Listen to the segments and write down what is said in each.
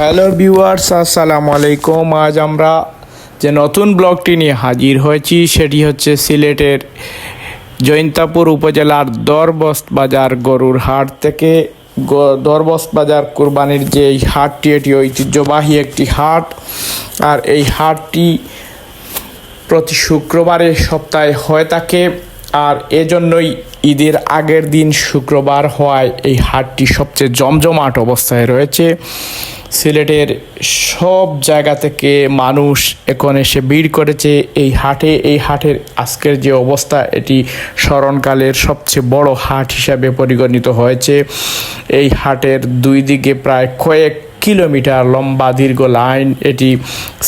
Hello viewers, আসসালামু আলাইকুম। আজ আমরা যে নতুন ব্লগটি নিয়ে হাজির হয়েছি, সেটি হচ্ছে সিলেটের জৈন্তাপুর উপজেলার দরবস্ত বাজার গরুর হাট থেকে। দরবস্ত বাজার কুরবানির যে এই হাটটি, এটি ঐতিহ্যবাহী একটি হাট। আর এই হাটটি প্রতি শুক্রবারে সপ্তাহে হয়ে থাকে। আর এজন্যই ঈদের আগের দিন শুক্রবার হওয়ায় এই হাটটি সবচেয়ে জমজমাট অবস্থায় রয়েছে। সিলেটের সব জায়গা থেকে মানুষ এখন এসে ভিড় করেছে। এই হাটে, এই হাটের আজকের যে অবস্থা, এটি স্মরণকালের সবচেয়ে বড় হাট হিসাবে পরিগণিত হয়েছে। এই হাটের দুই দিকে প্রায় কয়েক কিলোমিটার লম্বা দীর্ঘ লাইন। এটি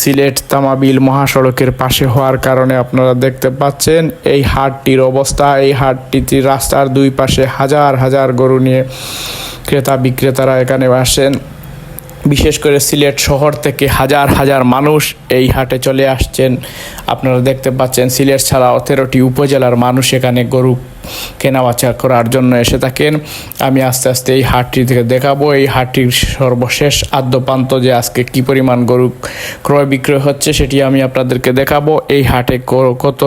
সিলেট তামাবিল মহাসড়কের পাশে হওয়ার কারণে আপনারা দেখতে পাচ্ছেন এই হাটটির অবস্থা। এই হাটটিতে রাস্তার দুই পাশে হাজার হাজার গরু নিয়ে ক্রেতা বিক্রেতারা এখানে আসেন। বিশেষ করে সিলেট শহর থেকে হাজার হাজার মানুষ এই হাটে চলে আসছেন। আপনারা দেখতে পাচ্ছেন সিলেট ছাড়াও তেরোটি উপজেলার মানুষ এখানে গরু কেনাবেচা করার জন্য এসে থাকেন। আমি আস্তে আস্তে এই হাটটি থেকে দেখাবো। এই হাটটির সর্বশেষ আদ্যপান্ত যে আজকে কি পরিমাণ গরু ক্রয় বিক্রয় হচ্ছে সেটি আমি আপনাদেরকে দেখাবো। এই হাটে কত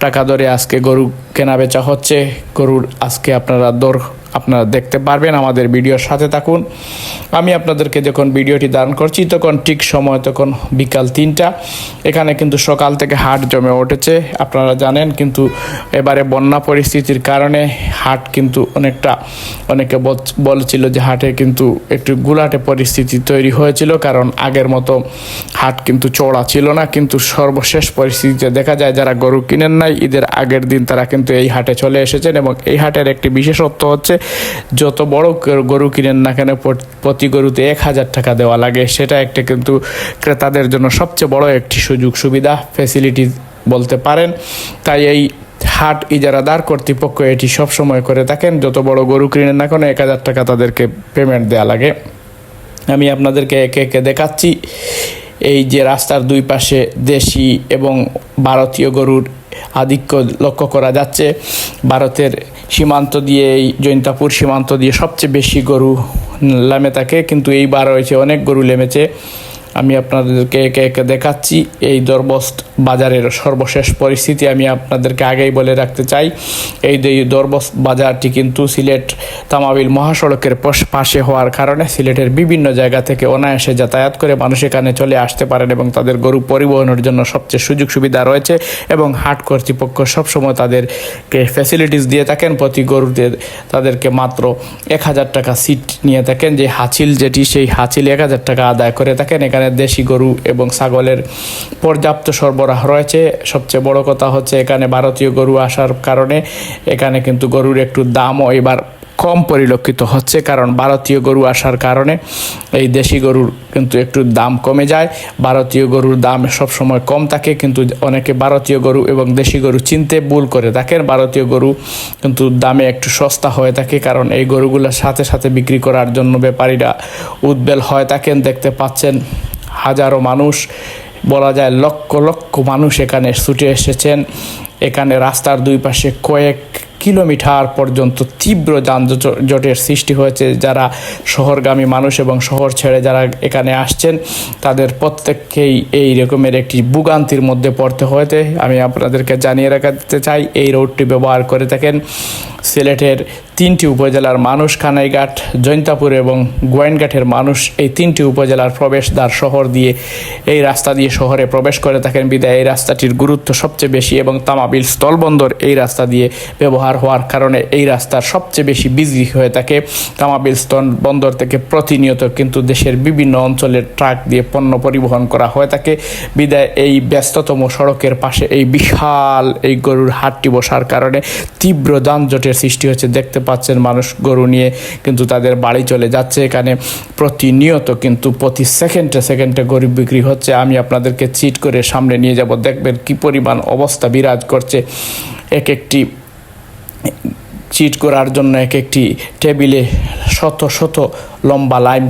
টাকা দরে আজকে গরু কেনাবেচা হচ্ছে? গরুর আজকে আপনারা দর আপনারা দেখতে পারবেন, আমাদের ভিডিওর সাথে থাকুন। আমি আপনাদেরকে যখন ভিডিওটি দান করছি, তখন ঠিক সময় তখন বিকাল তিনটা। এখানে কিন্তু সকাল থেকে হাট জমে উঠেছে, আপনারা জানেন, কিন্তু এবারে বন্যা পরিস্থিতির কারণে হাট কিন্তু অনেকটা, অনেকে বল- বলছিল যে হাটে কিন্তু একটু গুলাটে পরিস্থিতি তৈরি হয়েছিল, কারণ আগের মতো হাট কিন্তু চওড়া ছিল না। কিন্তু সর্বশেষ পরিস্থিতিতে দেখা যায়, যারা গরু কিনেন নাই, ঈদের আগের দিন তারা কিন্তু এই হাটে চলে এসেছেন এবং এই হাটের একটি বিশেষত্ব হচ্ছে যত বড় গরু- কিনেন না কেন, প্রতি গরুতে এক হাজার টাকা দেওয়া লাগে। সেটা একটা কিন্তু ক্রেতাদের জন্য সবচেয়ে বড় একটি সুযোগ সুবিধা ফেসিলিটি বলতে পারেন। তাই এই হাট ইজারাদার কর্তৃপক্ষ এটি সবসময় করে থাকেন। যত বড় গরু কিনেন না কেন, এক হাজার টাকা তাদেরকে পেমেন্ট দেওয়া লাগে। আমি আপনাদেরকে একে একে দেখাচ্ছি। এই যে রাস্তার দুই পাশে দেশি এবং ভারতীয় গরুর আধিক্য লক্ষ্য করা যাচ্ছে। ভারতের সীমান্ত দিয়ে, এই জৈন্তাপুর সীমান্ত দিয়ে সবচেয়ে বেশি গরু লেমে থাকে, কিন্তু এইবার রয়েছে অনেক গরু লেমেছে। আমি আপনাদেরকে একে একে দেখাচ্ছি। এই দরবস্ত বাজারের সর্বশেষ পরিস্থিতি আমি আপনাদেরকে আগেই বলে রাখতে চাই। এই দরবস্ত বাজারটি কিন্তু সিলেট তামাবিল মহাসড়কের পাশে হওয়ার কারণে সিলেটের বিভিন্ন জায়গা থেকে অনায়াসে যাতায়াত করে মানুষ এখানে চলে আসতে পারেন এবং তাদের গরু পরিবহনের জন্য সবচেয়ে সুযোগ সুবিধা রয়েছে এবং হাট কর্তৃপক্ষ সবসময় তাদেরকে ফ্যাসিলিটিস দিয়ে থাকেন। প্রতি গরুতে তাদেরকে মাত্র এক হাজার টাকা সিট নিয়ে থাকেন। যে হাসিল যেটি, সেই হাসিল এক হাজার টাকা আদায় করে থাকেন। এখানে দেশি গরু এবং ছাগলের পর্যাপ্ত সরবরাহ রয়েছে। সবচেয়ে বড় কথা হচ্ছে এখানে ভারতীয় গরু আসার কারণে এখানে কিন্তু গরুর একটু দামও এবার কম পরিলক্ষিত হচ্ছে, কারণ ভারতীয় গরু আসার কারণে এই দেশি গরুর কিন্তু একটু দাম কমে যায়। ভারতীয় গরুর দাম সবসময় কম থাকে, কিন্তু অনেকে ভারতীয় গরু এবং দেশি গরু চিনতে ভুল করে থাকেন। ভারতীয় গরু কিন্তু দামে একটু সস্তা হয়ে থাকে, কারণ এই গরুগুলোর সাথে সাথে বিক্রি করার জন্য ব্যাপারীরা উদ্বেল হয়ে থাকেন। দেখতে পাচ্ছেন হাজারো মানুষ, বলা যায় লক্ষ লক্ষ মানুষ এখানে ছুটে এসেছেন। এখানে রাস্তার দুই পাশে কয়েক কিলোমিটার পর্যন্ত তীব্র যানজটের সৃষ্টি হয়েছে। যারা শহরগামী মানুষ এবং শহর ছেড়ে যারা এখানে আসছেন, তাদের প্রত্যেককেই এই রকমের একটি ভোগান্তির মধ্যে পড়তে হয়েছে। আমি আপনাদেরকে জানিয়ে রাখতে চাই, এই রোডটি ব্যবহার করে থাকেন সিলেটের তিনটি উপজেলার মানুষ কানাইঘাট জৈন্তাপুর এবং গোয়েনঘাটের মানুষ। এই তিনটি উপজেলার প্রবেশদ্বার শহর দিয়ে এই রাস্তা দিয়ে শহরে প্রবেশ করে থাকেন। বিদায়, এই রাস্তাটির গুরুত্ব সবচেয়ে বেশি এবং তামাবিল স্থলবন্দর এই রাস্তা দিয়ে ব্যবহার হওয়ার কারণে এই রাস্তার সবচেয়ে বেশি বিজি হয়ে থাকে। তামাবিল স্থল বন্দর থেকে প্রতিনিয়ত কিন্তু দেশের বিভিন্ন অঞ্চলের ট্রাক দিয়ে পণ্য পরিবহন করা হয়ে থাকে। বিদায়, এই ব্যস্ততম সড়কের পাশে এই বিশাল এই গরুর হাটটি বসার কারণে তীব্র যানজটের সৃষ্টি হচ্ছে। দেখতে পাচ্ছেন মানুষ গরু নিয়ে কিন্তু তাদের বাড়ি চলে যাচ্ছে। এখানে প্রতিনিয়ত কিন্তু প্রতি সেকেন্ডে সেকেন্ডে গরিব বিক্রি হচ্ছে। আমি আপনাদেরকে চিট করে সামনে নিয়ে যাব। দেখবেন কি পরিমাণ অবস্থা বিরাজ করছে। এক একটি চিট করার জন্য এক একটি টেবিলে শত শত লম্বা লাইন,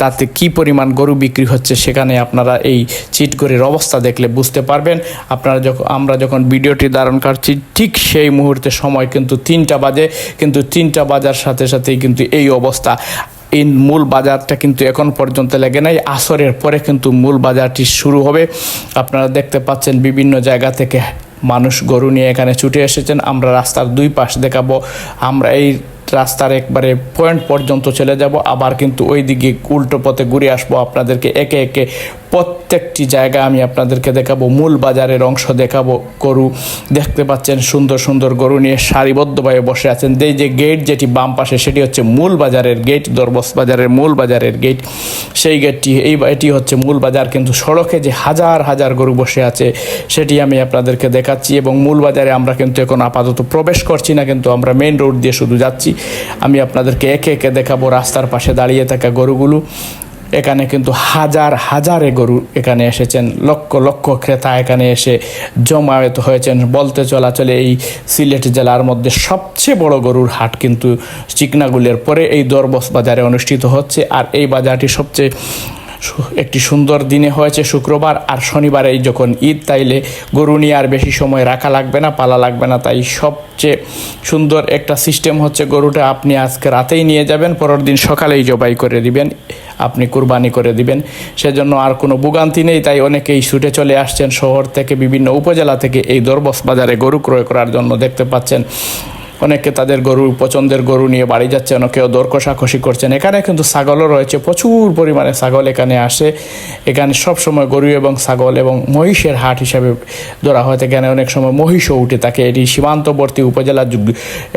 তাতে কি পরিমাণ গরু বিক্রি হচ্ছে সেখানে আপনারা এই চিটগড়ের অবস্থা দেখলে বুঝতে পারবেন। আপনারা যখন আমরা যখন ভিডিওটি ধারণ করছি, ঠিক সেই মুহূর্তে সময় কিন্তু তিনটা বাজে, কিন্তু তিনটা বাজার সাথে সাথেই কিন্তু এই অবস্থা। এই মূল বাজারটা কিন্তু এখন পর্যন্ত লেগে নাই, আসরের পরে কিন্তু মূল বাজারটি শুরু হবে। আপনারা দেখতে পাচ্ছেন বিভিন্ন জায়গা থেকে মানুষ গরু নিয়ে এখানে ছুটে এসেছেন, আমরা রাস্তার দুই পাশ দেখাবো। আমরা এই রাস্তার একবারে পয়েন্ট পর্যন্ত চলে যাব, আবার কিন্তু ওই দিকে উল্টো পথে ঘুরে আসব। আপনাদেরকে একে একে প্রত্যেকটি জায়গা আমি আপনাদেরকে দেখাবো, মূল বাজারের অংশ দেখাবো, গরু দেখতে পাচ্ছেন, সুন্দর সুন্দর গরু নিয়ে সারিবদ্ধভাবে বসে আছেন। এই যে গেট যেটি বাম পাশে, সেটি হচ্ছে মূল বাজারের গেট দরবস বাজারের মূল বাজারের গেট সেই গেটটি এই এটি হচ্ছে মূল বাজার, কিন্তু সড়কে যে হাজার হাজার গরু বসে আছে, সেটি আমি আপনাদেরকে দেখাচ্ছি এবং মূল বাজারে আমরা কিন্তু এখন আপাতত প্রবেশ করছি না, কিন্তু আমরা মেন রোড দিয়ে শুধু যাচ্ছি। আমি আপনাদেরকে একে একে দেখাবো রাস্তার পাশে দাঁড়িয়ে থাকা গরুগুলো। এখানে কিন্তু হাজার হাজারে গরু এখানে এসেছেন, লক্ষ লক্ষ ক্রেতা এখানে এসে জমায়েত হয়েছেন। বলতে চলাচলে এই সিলেট জেলার মধ্যে সবচেয়ে বড় গরুর হাট কিন্তু চিকনাগুলের পরে এই দরবস বাজারে অনুষ্ঠিত হচ্ছে। আর এই বাজারটি সবচেয়ে একটি সুন্দর দিনে হয়েছে শুক্রবার আর শনিবার এই যখন ঈদ, তাইলে গরু নিয়ে আর বেশি সময় রাখা লাগবে না, পালা লাগবে না। তাই সবচেয়ে সুন্দর একটা সিস্টেম হচ্ছে গরুটা আপনি আজকে রাতেই নিয়ে যাবেন, পরের দিন সকালেই জবাই করে দিবেন। আপনি কুরবানি করে দিবেন। সেজন্য আর কোনো ভোগান্তি নেই। তাই অনেকেই ছুটে চলে আসছেন শহর থেকে, বিভিন্ন উপজেলা থেকে এই দরবস বাজারে গরু ক্রয় করার জন্য দেখতে পাচ্ছেন। অনেকে তাদের গরু, পছন্দের গরু নিয়ে বাড়ি যাচ্ছে অনেকেও দর কষাকষি করছেন। এখানে কিন্তু ছাগলও রয়েছে, প্রচুর পরিমাণে ছাগল এখানে আসে। এখানে সব সময় গরু এবং ছাগল এবং মহিষের হাট হিসাবে ধরা হয়। এখানে অনেক সময় মহিষও উঠে থাকে। এটি সীমান্তবর্তী উপজেলা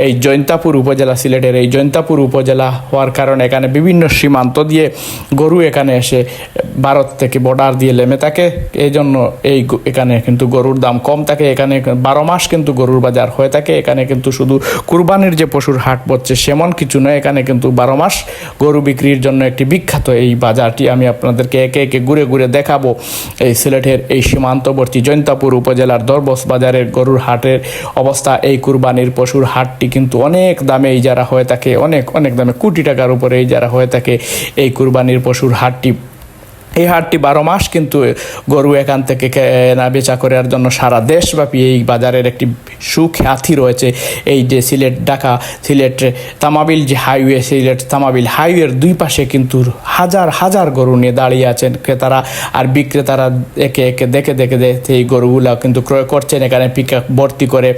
এই জৈন্তাপুর উপজেলা, সিলেটের এই জৈন্তাপুর উপজেলা হওয়ার কারণে এখানে বিভিন্ন সীমান্ত দিয়ে গরু এখানে এসে ভারত থেকে বর্ডার দিয়ে লেমে থাকে। এই জন্য এই এখানে কিন্তু গরুর দাম কম থাকে। এখানে বারো মাস কিন্তু গরুর বাজার হয়ে থাকে। এখানে কিন্তু শুধু কুরবানির যে পশুর হাট পড়ছে সেমন কিছু নয়। এখানে কিন্তু বারো মাস গরু বিক্রির জন্য একটি বিখ্যাত এই বাজারটি আমি আপনাদেরকে একে একে ঘুরে ঘুরে দেখাবো। এই সিলেটের এই সীমান্তবর্তী জৈন্তাপুর উপজেলার দরবস বাজারের গরুর হাটের অবস্থা। এই কুরবানির পশুর হাটটি কিন্তু অনেক দামে এই যারা হয়ে থাকে, অনেক অনেক দামে কোটি টাকার উপরে এই যারা হয়ে থাকে। এই কুরবানির পশুর হাটটি এই হাটটি বারো মাস কিন্তু গরু এখান থেকে কেনা বেচা করার জন্য সারা দেশব্যাপী এই বাজারের একটি সুখ্যাতি রয়েছে। এই যে সিলেট ঢাকা, সিলেট তামাবিল যে হাইওয়ে, সিলেট তামাবিল হাইওয়ের দুই পাশে কিন্তু হাজার হাজার গরু নিয়ে দাঁড়িয়ে আছেন ক্রেতারা আর বিক্রেতারা একে একে দেখে দেখে দেখে এই গরুগুলা কিন্তু ক্রয় করছেন। এখানে পিক ভর্তি করে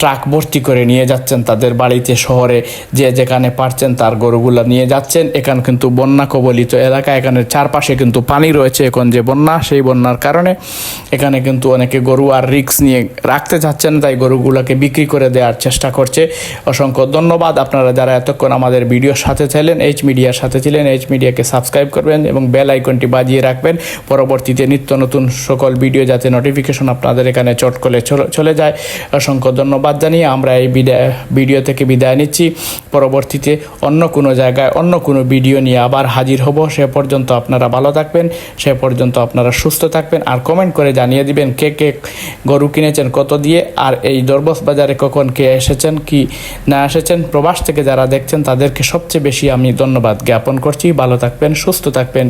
ট্রাক ভর্তি করে নিয়ে যাচ্ছেন তাদের বাড়িতে, শহরে যে যেখানে পারছেন তার গরুগুলা নিয়ে যাচ্ছেন। এখানে কিন্তু বন্যা কবলিত এলাকা এখানে চারপাশে কিন্তু পানি রয়েছে এখন যে বন্যা, সেই বন্যার কারণে এখানে কিন্তু অনেকে গরু আর রিক্স নিয়ে রাখতে চাচ্ছেন তাই গরুগুলোকে বিক্রি করে দেওয়ার চেষ্টা করছে। অসংখ্য ধন্যবাদ আপনারা যারা এতক্ষণ আমাদের ভিডিওর সাথে ছিলেন এইচ মিডিয়ার সাথে ছিলেন এইচ মিডিয়াকে সাবস্ক্রাইব করবেন এবং বেল আইকনটি বাজিয়ে রাখবেন। পরবর্তীতে নিত্য নতুন সকল ভিডিও যাতে নোটিফিকেশন আপনাদের এখানে চট করে চলে- যায়। অসংখ্য ধন্যবাদ জানিয়ে আমরা এই ভিডিও থেকে বিদায় নিচ্ছি। পরবর্তীতে অন্য কোনো জায়গায় অন্য কোনো ভিডিও নিয়ে আবার হাজির হব। সে পর্যন্ত আপনারা ভালো থাকবেন। সে পর্যন্ত আপনারা সুস্থ থাকবেন আর কমেন্ট করে জানিয়ে দিবেন কে কে গরু কিনেছেন, কত দিয়ে, আর এই দরবস বাজারে কখন কে এসেছেন, কি না এসেছেন, প্রবাস থেকে যারা দেখছেন তাদেরকে সবচেয়ে বেশি আমি ধন্যবাদ জ্ঞাপন করছি। ভালো থাকবেন, সুস্থ থাকবেন।